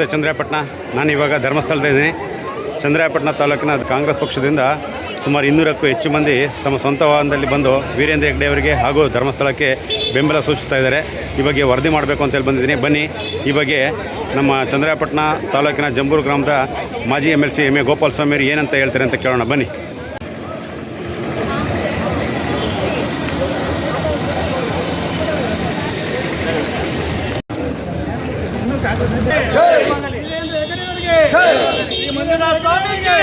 ನಮಸ್ತೆ, ಚಂದ್ರಾಯಪಟ್ಟಣ. ನಾನು ಇವಾಗ ಧರ್ಮಸ್ಥಳದಲ್ಲಿದ್ದೀನಿ ಚಂದ್ರಾಯಪಟ್ಟಣ ತಾಲೂಕಿನ ಕಾಂಗ್ರೆಸ್ ಪಕ್ಷದಿಂದ ಸುಮಾರು ಇನ್ನೂರಕ್ಕೂ ಹೆಚ್ಚು ಮಂದಿ ತಮ್ಮ ಸ್ವಂತ ವಾಹನದಲ್ಲಿ ಬಂದು ವೀರೇಂದ್ರ ಹೆಗ್ಡೆ ಅವರಿಗೆ ಹಾಗೂ ಧರ್ಮಸ್ಥಳಕ್ಕೆ ಬೆಂಬಲ ಸೂಚಿಸ್ತಾ ಇದ್ದಾರೆ. ಈ ಬಗ್ಗೆ ವರದಿ ಮಾಡಬೇಕು ಅಂತೇಳಿ ಬಂದಿದ್ದೀನಿ. ಬನ್ನಿ, ಈ ಬಗ್ಗೆ ನಮ್ಮ ಚಂದ್ರಾಯಪಟ್ಟಣ ತಾಲೂಕಿನ ಜಂಬೂರು ಗ್ರಾಮದ ಮಾಜಿ M L C M A ಏನಂತ ಹೇಳ್ತಾರೆ ಅಂತ ಕೇಳೋಣ. ಬನ್ನಿ. ಮಂಜುನಾಥ ಸ್ವಾಮಿಗೆ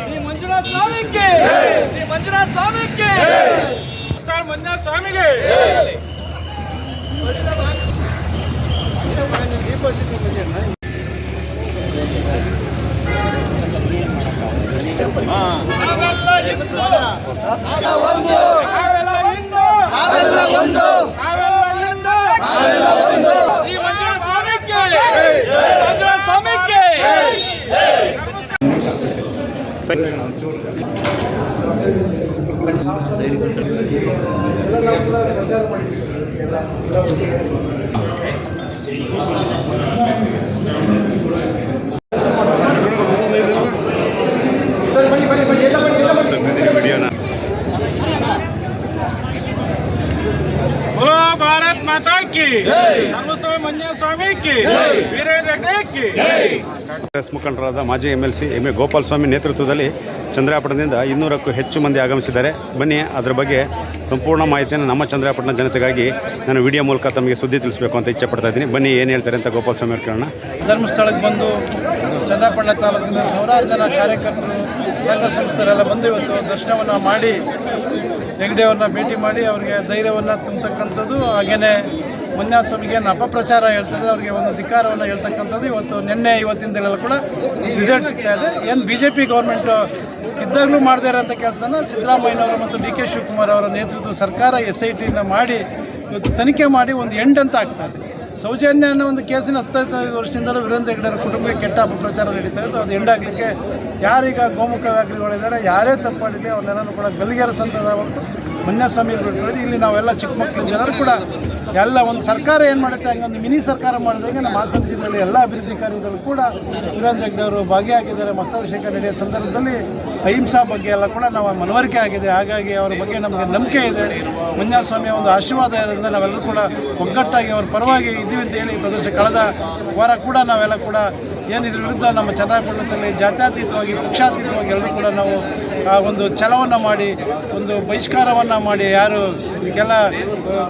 ಶ್ರೀ ಮಂಜುನಾಥ ಸ್ವಾಮಿಗೆ ಶ್ರೀ ಮಂಜುನಾಥ ಸ್ವಾಮಿಗೆ ಸರ್ ಮಂಜುನಾಥ ಸ್ವಾಮಿಗೆ ನಾವೆಲ್ಲ વિડીયો ભારત માતા કી ಆಂಜನೇಯ ಕಾಂಗ್ರೆಸ್ ಮುಖಂಡರಾದ ಮಾಜಿ M L C M A Gopal Swami ನೇತೃತ್ವದಲ್ಲಿ ಚಂದ್ರಾಪಟ್ಟಣದಿಂದ ಇನ್ನೂರಕ್ಕೂ ಹೆಚ್ಚು ಮಂದಿ ಆಗಮಿಸಿದ್ದಾರೆ. ಬನ್ನಿ ಅದರ ಬಗ್ಗೆ ಸಂಪೂರ್ಣ ಮಾಹಿತಿಯನ್ನು ನಮ್ಮ ಚಂದ್ರಾಪಟ್ಟಣ ಜನತೆಗಾಗಿ ನಾನು ವಿಡಿಯೋ ಮೂಲಕ ತಮಗೆ ಸುದ್ದಿ ತಿಳಿಸಬೇಕು ಅಂತ ಇಚ್ಛೆ ಪಡ್ತಾ ಇದ್ದೀನಿ. ಬನ್ನಿ ಏನು ಹೇಳ್ತಾರೆ ಅಂತ ಗೋಪಾಲ್ ಸ್ವಾಮಿ ಅವ್ರು ಕೇಳೋಣ. ಧರ್ಮಸ್ಥಳಕ್ಕೆ ಬಂದು ಚಂದ್ರಾಪಟ್ಟಣ ತಾಲೂಕಿನ ಸಾವಿರಾರು ಜನ ಕಾರ್ಯಕರ್ತರು ಸಂಘ ಸಂಸ್ಥೆರೆಲ್ಲ ಬಂದು ಇವತ್ತು ದರ್ಶನವನ್ನು ಮಾಡಿ ಹೆಗ್ಡೆಯವ್ರನ್ನ ಭೇಟಿ ಮಾಡಿ ಅವರಿಗೆ ಧೈರ್ಯವನ್ನು ತುಂಬತಕ್ಕಂಥದ್ದು. ಹಾಗೆಯೇ ಮಂಜುನಾಥ ಸ್ವಾಮಿಗೆ ಏನು ಅಪಪ್ರಚಾರ ಹೇಳ್ತದೆ ಅವರಿಗೆ ಒಂದು ಧಿಕ್ಕಾರವನ್ನು ಹೇಳ್ತಕ್ಕಂಥದ್ದು ಇವತ್ತು ನಿನ್ನೆ ಇವತ್ತಿಂದಲೆಲ್ಲ ಕೂಡ ರಿಸಲ್ಟ್ ಸಿಗ್ತಾ ಇದೆ. ಏನು ಬಿ ಜೆ ಪಿ ಗೌರ್ಮೆಂಟು ಇದ್ದಾಗಲೂ ಮಾಡದೇ ಇರೋಂಥ ಕೆಲಸನ ಸಿದ್ದರಾಮಯ್ಯನವರು ಮತ್ತು ಡಿ ಕೆ ಶಿವಕುಮಾರ್ ಅವರ ನೇತೃತ್ವದ ಸರ್ಕಾರ ಎಸ್ ಐ ಟಿನ ಮಾಡಿ ಇವತ್ತು ತನಿಖೆ ಮಾಡಿ ಒಂದು ಎಂಡ್ ಅಂತ ಆಗ್ತಾ ಇದೆ. ಸೌಜನ್ಯ ಅನ್ನೋ ಒಂದು ಕೇಸಿನ ಹತ್ತೈದು ವರ್ಷದಿಂದಲೂ ವೀರೇಂದ್ರ ಹೆಗ್ಡೆ ಅವರ ಕುಟುಂಬಕ್ಕೆ ಕೆಟ್ಟ ಅಪಪ್ರಚಾರ ನಡೀತಾ ಇತ್ತು ಅದು ಎಂಡಾಗಲಿಕ್ಕೆ ಯಾರೀಗ ಗೋಮುಖ ವ್ಯಾಕ್ರಿಗಳಿದ್ದಾರೆ ಯಾರೇ ತಪ್ಪಾಡಿದೆ ಅವನ್ನೆಲ್ಲನೂ ಕೂಡ ಗಲ್ಲಿಗೇರಿಸಂಥದ್ದು ಮನ್ಯಸ್ವಾಮಿ ಬೆಳೆದು ಇಲ್ಲಿ ನಾವೆಲ್ಲ ಚಿಕ್ಕ ಮಕ್ಕಳು, ಜನರು ಕೂಡ ಎಲ್ಲ ಒಂದು ಸರ್ಕಾರ ಏನು ಮಾಡುತ್ತೆ ಹಂಗೆ ಒಂದು ಮಿನಿ ಸರ್ಕಾರ ಮಾಡಿದಂಗೆ ನಮ್ಮ ಹಾಸನ ಜಿಲ್ಲೆಯಲ್ಲಿ ಎಲ್ಲ ಅಭಿವೃದ್ಧಿ ಕಾರ್ಯದಲ್ಲೂ ಕೂಡ ಹೆಗ್ಡೆ ಅವರು ಭಾಗಿಯಾಗಿದ್ದಾರೆ. ಮಸ್ತಾಭಿಷೇಕ ನಡೆಯೋ ಸಂದರ್ಭದಲ್ಲಿ ಅಹಿಂಸಾ ಬಗ್ಗೆ ಎಲ್ಲ ಕೂಡ ನಾವು ಮನವರಿಕೆ ಆಗಿದೆ. ಹಾಗಾಗಿ ಅವರ ಬಗ್ಗೆ ನಮಗೆ ನಂಬಿಕೆ ಇದೆ. ಮಂಜುನಾಥಸ್ವಾಮಿಯ ಒಂದು ಆಶೀರ್ವಾದ ಇರೋದ್ರಿಂದ ನಾವೆಲ್ಲರೂ ಕೂಡ ಒಗ್ಗಟ್ಟಾಗಿ ಅವ್ರ ಪರವಾಗಿ ಇದ್ದೀವಿ ಅಂತ ಹೇಳಿ ಪ್ರದರ್ಶನ ಕಳೆದ ವಾರ ಕೂಡ ನಾವೆಲ್ಲ ಕೂಡ ಏನು ವಿರುದ್ಧ ನಮ್ಮ ಚನ್ನಪಟ್ಟಣದಲ್ಲಿ ಜಾತ್ಯಾತೀತವಾಗಿ, ಪಕ್ಷಾತೀತವಾಗಿ ಎಲ್ಲರೂ ಕೂಡ ನಾವು ಒಂದು ಛಲವನ್ನು ಮಾಡಿ, ಒಂದು ಬಹಿಷ್ಕಾರವನ್ನು ಮಾಡಿ, ಯಾರು ಇದಕ್ಕೆಲ್ಲ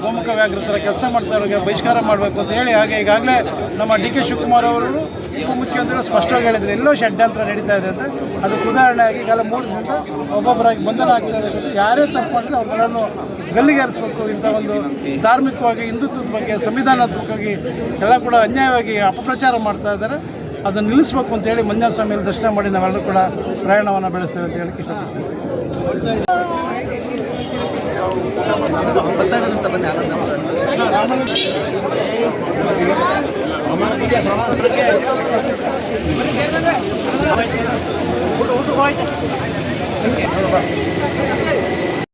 ಗೋಮುಖ ವ್ಯಾಘ್ರ ಕೆಲಸ ಮಾಡ್ತಾರವ್ರಿಗೆ ಬಹಿಷ್ಕಾರ ಮಾಡಬೇಕು ಅಂತ ಹೇಳಿ, ಹಾಗೆ ಈಗಾಗಲೇ ನಮ್ಮ ಡಿ ಕೆ ಶಿವಕುಮಾರ್ ಅವರು ಉಪಮುಖ್ಯಮಂತ್ರಿಗಳು ಸ್ಪಷ್ಟವಾಗಿ ಹೇಳಿದ್ರು, ಎಲ್ಲೋ ಷಡ್ಯಂತ್ರ ನಡೀತಾ ಇದೆ ಅಂತ. ಅದಕ್ಕೆ ಉದಾಹರಣೆಯಾಗಿ ಈಗೆಲ್ಲ ಮೂರು ಜನ ಒಬ್ಬೊಬ್ಬರಾಗಿ ಬಂಧನ ಆಗ್ತಾ ಇದೆ ಯಾರೇ ತಪ್ಪು ಮಾಡಿದ್ರೆ ಅವ್ರನ್ನೆಲ್ಲನೂ ಗಲ್ಲಿಗೇರಿಸಬೇಕು ಇಂಥ ಒಂದು ಧಾರ್ಮಿಕವಾಗಿ, ಹಿಂದುತ್ವದ ಬಗ್ಗೆ, ಸಂವಿಧಾನಾತ್ಮಕವಾಗಿ, ಎಲ್ಲ ಕೂಡ ಅನ್ಯಾಯವಾಗಿ ಅಪಪ್ರಚಾರ ಮಾಡ್ತಾ ಇದ್ದಾರೆ. ಅದನ್ನು ನಿಲ್ಲಿಸಬೇಕು ಅಂತ ಹೇಳಿ ಮಂಜುನಾಥ ಸ್ವಾಮಿಯಲ್ಲಿ ದರ್ಶನ ಮಾಡಿ ನಾವೆಲ್ಲರೂ ಕೂಡ ಪ್ರಯಾಣವನ್ನು ಬೆಳೆಸ್ತೇವೆ ಅಂತ ಹೇಳಕ್ಕೆ ಇಷ್ಟಪಡ್ತೀನಿ.